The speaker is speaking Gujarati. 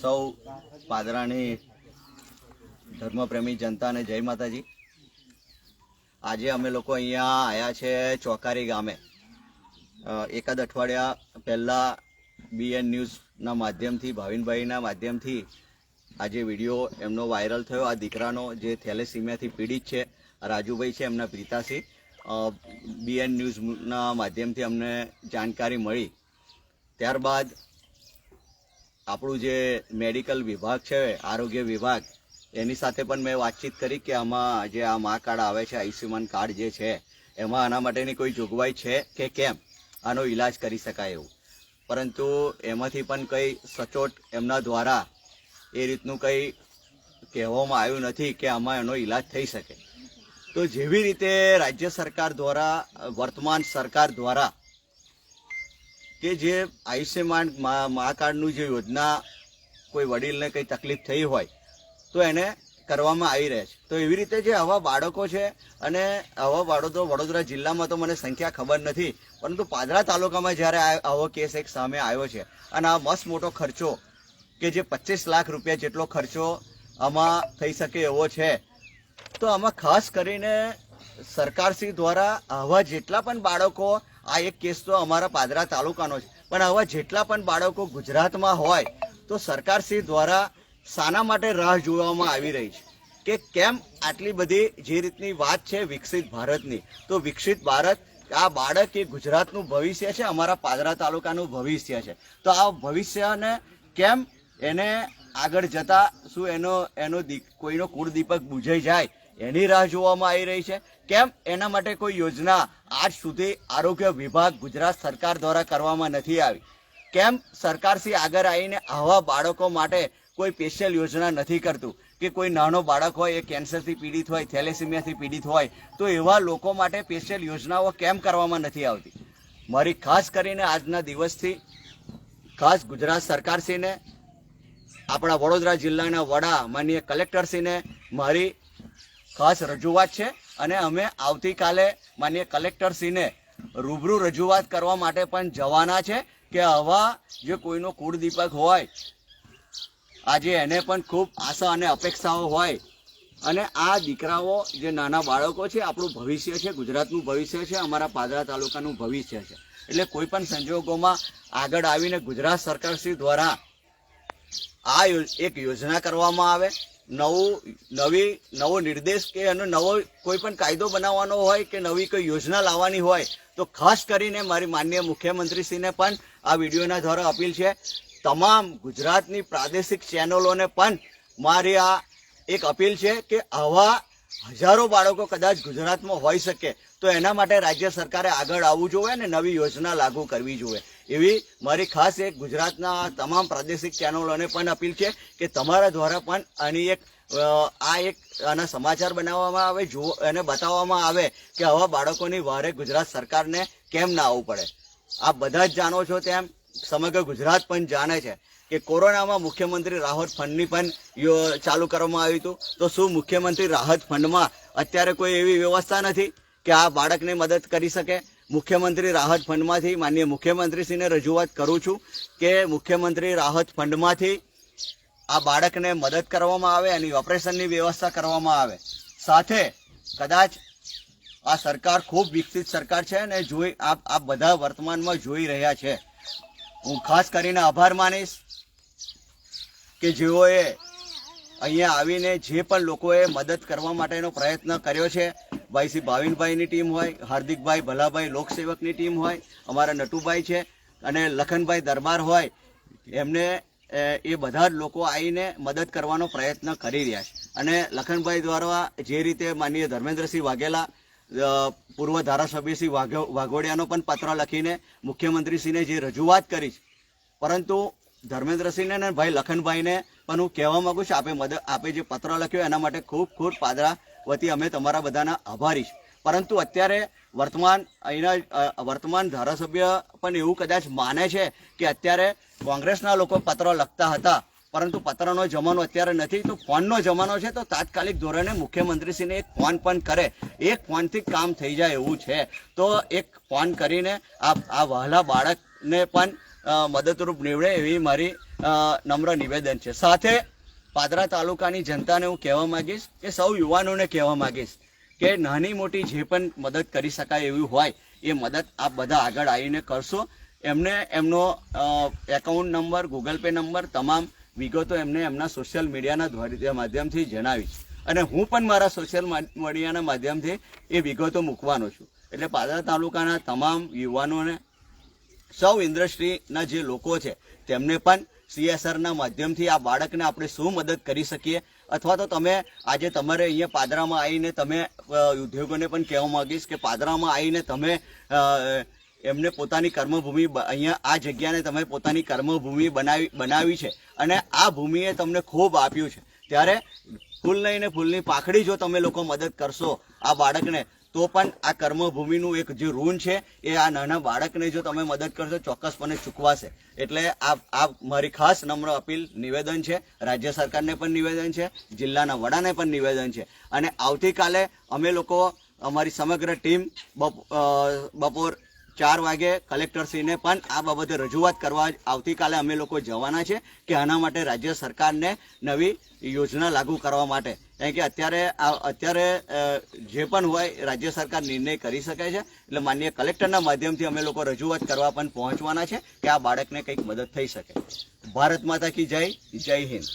સૌ પાદરાની ધર્મપ્રેમી જનતાને જય માતાજી. આજે અમે લોકો અહીંયા આવ્યા છે ચોકારી ગામે. એકાદ અઠવાડિયા પહેલાં બીએન ન્યૂઝના માધ્યમથી, ભાવિનભાઈના માધ્યમથી આજે વીડિયો એમનો વાયરલ થયો. આ દીકરાનો જે થેલેસીમિયાથી પીડિત છે, રાજુભાઈ છે, એમના પિતાશ્રી. બીએન ન્યૂઝના માધ્યમથી અમને જાણકારી મળી. ત્યારબાદ આપણું જે મેડિકલ વિભાગ છે, આરોગ્ય વિભાગ, એની સાથે પણ મેં વાતચીત કરી કે આમાં જે આ મા કાર્ડ આવે છે, આયુષ્યમાન કાર્ડ જે છે, એમાં આના માટેની કોઈ જોગવાઈ છે કે કેમ? આનો ઈલાજ કરી શકાય એવું. પરંતુ એમાંથી પણ કંઈ સચોટ એમના દ્વારા એ રીતનું કંઈ કહેવામાં આવ્યું નથી કે આમાં એનો ઈલાજ થઈ શકે. તો જેવી રીતે રાજ્ય સરકાર દ્વારા, વર્તમાન સરકાર દ્વારા કે જે આયુષ્યમાન મા કાર્ડનું જે યોજના કોઈ વડીલને કંઈ તકલીફ થઈ હોય, તો એને કરવામાં આવી રહે છે. તો એવી રીતે જે આવા બાળકો છે અને આવા બાળકો વડોદરા જિલ્લામાં તો મને સંખ્યા ખબર નથી, પરંતુ પાદરા તાલુકામાં જ્યારે આવો કેસ એક સામે આવ્યો છે, અને આ મસ્ત મોટો ખર્ચો કે જે પચીસ લાખ રૂપિયા જેટલો ખર્ચો આમાં થઈ શકે એવો છે, તો આમાં ખાસ કરીને સરકારશ્રી દ્વારા આવા જેટલા પણ બાળકો આ એક કેસ તો અમારા પાદરા તાલુકાનો છે. પણ આવા જેટલા પણ બાળકો ગુજરાતમાં હોય, તો સરકારશ્રી દ્વારા શાના માટે રાહ જોવામાં આવી રહી છે કે કેમ આટલી બધી જે રીતની વાત છે વિકસિત ભારતની, તો વિકસિત ભારત આ બાળક એ ગુજરાતનું ભવિષ્ય છે, અમારા પાદરા તાલુકાનું ભવિષ્ય છે. તો આ ભવિષ્યને કેમ એને આગળ જતા શું એનો એનો કોઈનો કુળ દીપક બુઝાઈ જાય એની રાહ જોવામાં આવી રહી છે? કેમ એના માટે કોઈ યોજના આજ સુધી આરોગ્ય વિભાગ ગુજરાત સરકાર દ્વારા કરવામાં નથી આવી. કેમ? સરકારશ્રી આગળ આવીને આવા બાળકો માટે કોઈ સ્પેશિયલ યોજના નથી કરતું. કે કોઈ નાનો બાળક હોય, એ કેન્સરથી પીડિત હોય, થેલેસીમિયાથી પીડિત હોય, તો એવા લોકો માટે સ્પેશિયલ યોજનાઓ કેમ કરવામાં નથી આવતી? મારી ખાસ કરીને આજના દિવસથી ખાસ ગુજરાત સરકારશ્રીને, આપણા વડોદરા જિલ્લાના વડા માનીય કલેક્ટરશ્રીને મારી ખાસ રજૂઆત છે. અને અમે આવતીકાલે માનીય કલેક્ટરશ્રીને રૂબરૂ રજૂઆત કરવા માટે પણ જવાના છે કે આવા જે કોઈનો કુળદીપક હોય, આજે એને પણ ખૂબ આશા અને અપેક્ષાઓ હોય. અને આ દીકરાઓ જે નાના બાળકો છે, આપણું ભવિષ્ય છે, ગુજરાતનું ભવિષ્ય છે, અમારા પાદરા તાલુકાનું ભવિષ્ય છે. એટલે કોઈ પણ સંજોગોમાં આગળ આવીને ગુજરાત સરકારશ્રી દ્વારા આ એક યોજના કરવામાં આવે નવું, નવી, નવો નિર્દેશ કે એનો નવો કોઈ પણ કાયદો બનાવવાનો હોય કે નવી કોઈ યોજના લાવવાની હોય, તો ખાસ કરીને મારી માનનીય મુખ્યમંત્રીશ્રીને પણ આ વિડીયોના દ્વારા અપીલ છે. તમામ ગુજરાતની પ્રાદેશિક ચેનલોને પણ મારી આ એક અપીલ છે કે આવા હજારો બાળકો કદાચ ગુજરાતમાં હોઈ શકે, તો એના માટે રાજ્ય સરકારે આગળ આવવું જોઈએ અને નવી યોજના લાગુ કરવી જોઈએ. એવી મારી ખાસ એક ગુજરાતના તમામ પ્રાદેશિક ચેનલોને પણ અપીલ છે કે તમારા દ્વારા પણ આની એક આ એક આના સમાચાર બનાવવામાં આવે જો એને બતાવવામાં આવે કે આવા બાળકોની વારે ગુજરાત સરકારને કેમ ના આવવું પડે. આપ બધા જ જાણો છો તેમ સમગ્ર ગુજરાત પણ જાણે છે કે કોરોનામાં મુખ્યમંત્રી રાહત ફંડની પણ ચાલુ કરવામાં આવ્યું હતું. તો શું મુખ્યમંત્રી રાહત ફંડમાં અત્યારે કોઈ એવી વ્યવસ્થા નથી કે આ બાળકને મદદ કરી શકે? મુખ્યમંત્રી રાહત ફંડમાંથી માન્ય મુખ્યમંત્રીશ્રીને રજૂઆત કરું છું કે મુખ્યમંત્રી રાહત ફંડમાંથી આ બાળકને મદદ કરવામાં આવે, એની ઓપરેશનની વ્યવસ્થા કરવામાં આવે. સાથે કદાચ આ સરકાર ખૂબ વિકસિત સરકાર છે અને જોઈ આપ આ બધા વર્તમાનમાં જોઈ રહ્યા છે. હું ખાસ કરીને આભાર માનીશ કે જેઓએ અહીંયા આવીને જે પણ લોકોએ મદદ કરવા માટેનો પ્રયત્ન કર્યો છે શ્રી ભાવિનભાઈની ટીમ હોય, હાર્દિકભાઈ ભલાભાઈ લોકસેવકની ટીમ હોય, અમારા નટુભાઈ છે અને લખનભાઈ દરબાર હોય, એમને, એ બધા જ લોકો આવીને મદદ કરવાનો પ્રયત્ન કરી રહ્યા છે. અને લખનભાઈ દ્વારા જે રીતે માનીય ધર્મેન્દ્રસિંહ વાઘેલા પૂર્વ ધારાસભ્ય શ્રી વાઘો- વાઘોડિયાનો પણ પત્ર લખીને મુખ્યમંત્રીશ્રીને જે રજૂઆત કરી છે. પરંતુ ધર્મેન્દ્રસિંહને ને ભાઈ લખનભાઈને પણ હું કહેવા માગું છું, આપે મદદ આપે જે પત્ર લખ્યો એના માટે ખૂબ ખૂબ પાદરા વતી અમે તમારા બધાના આભારી છે પરંતુ અત્યારે વર્તમાન, અહીંના વર્તમાન ધારાસભ્ય પણ એવું કદાચ માને છે કે અત્યારે કોંગ્રેસના લોકો પત્ર લખતા હતા, પરંતુ પત્રનો જમાનો અત્યારે નથી. તો ફોનનો જમાનો છે તો તાત્કાલિક ધોરણે મુખ્યમંત્રીશ્રીને એક ફોન પણ કરે. એક ફોનથી કામ થઈ જાય એવું છે. તો એક ફોન કરીને આ આ વહાલા બાળકને પણ મદદરૂપ નીવડે એવી મારી નમ્ર નિવેદન છે. સાથે પાદરા તાલુકાની જનતાને હું કહેવા માંગીશ કે સૌ યુવાનોને કહેવા માંગીશ કે નાની મોટી જે પણ મદદ કરી શકાય એવી હોય, એ મદદ આપ બધા આગળ આવીને કરશો. એમને એમનો account number Google Pay number તમામ વિગતો એમને એમના સોશિયલ મીડિયાના માધ્યમથી જણાવીશ. અને હું પણ મારા સોશિયલ મીડિયાના માધ્યમથી એ વિગતો મૂકવાનો છું. એટલે પાદરા તાલુકાના તમામ યુવાનોને, સૌ ઇન્ડસ્ટ્રીના જે લોકો છે, તેમને પણ સીએસઆરના માધ્યમથી આ બાળકને આપણે શું મદદ કરી શકીએ? અથવા તો તમે આજે તમારે અહીંયા પાદરામાં આવીને તમે ઉદ્યોગોને પણ કહેવા માંગીશ કે પાદરામાં આવીને તમે એમને પોતાની કર્મભૂમિ અહીંયા આ જગ્યાને તમે પોતાની કર્મભૂમિ બનાવી બનાવી છે અને આ ભૂમિએ તમને ખૂબ આપ્યું છે. ત્યારે ફૂલ નહીં ને ફૂલની પાખડી જો તમે લોકો મદદ કરશો આ બાળકને તો પણ આ કર્મભૂમિનું એક જે ઋણ છે, એ આ નાના બાળકને જો તમે મદદ કરશો, ચોક્કસપણે ચૂકવાશે. એટલે આ આ મારી ખાસ નમ્ર અપીલ, નિવેદન છે. રાજ્ય સરકારને પણ નિવેદન છે. જિલ્લાના વડાને પણ નિવેદન છે. અને આવતીકાલે અમે લોકો, અમારી સમગ્ર ટીમ બપ- બપોર ચાર વાગે કલેક્ટરશ્રીને પણ આ બાબતે રજૂઆત કરવા આવતીકાલે અમે લોકો જવાના છે કે આના માટે રાજ્ય સરકારને નવી યોજના લાગુ કરવા માટે. કારણ કે અત્યારે અત્યારે જે પણ હોય રાજ્ય સરકાર નિર્ણય કરી શકે છે. એટલે માન્ય કલેક્ટરના માધ્યમથી અમે લોકો રજૂઆત કરવા પણ પહોંચવાના છે કે આ બાળકને કંઈક મદદ થઈ શકે. ભારત માતા કી જય જય હિન્દ.